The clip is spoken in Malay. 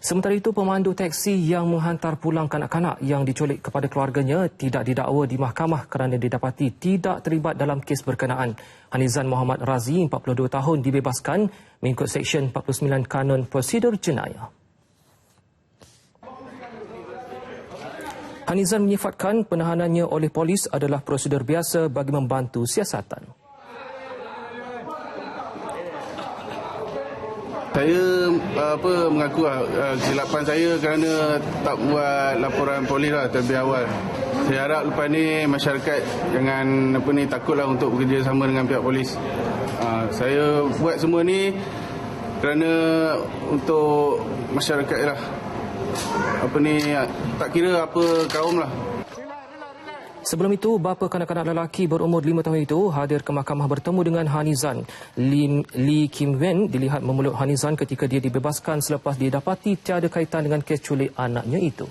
Sementara itu, pemandu teksi yang menghantar pulang kanak-kanak yang diculik kepada keluarganya tidak didakwa di mahkamah kerana didapati tidak terlibat dalam kes berkenaan. Hanizan Muhammad Razi, 42 tahun, dibebaskan mengikut Seksyen 49 Kanun Prosedur Jenayah. Hanizan menyifatkan penahanannya oleh polis adalah prosedur biasa bagi membantu siasatan. Saya apa mengaku lah, kesilapan saya kerana tak buat laporan polis lah terlebih awal. Saya harap lepas ni masyarakat jangan apa ni takutlah untuk bekerjasama dengan pihak polis. Uh, saya buat semua ni kerana untuk masyarakat lah. Apa ni tak kira apa kaum lah. Sebelum itu, bapa kanak-kanak lelaki berumur 5 tahun itu hadir ke mahkamah bertemu dengan Hanizan. Lee, Lee Kim Wen dilihat memeluk Hanizan ketika dia dibebaskan selepas didapati tiada kaitan dengan kes culik anaknya itu.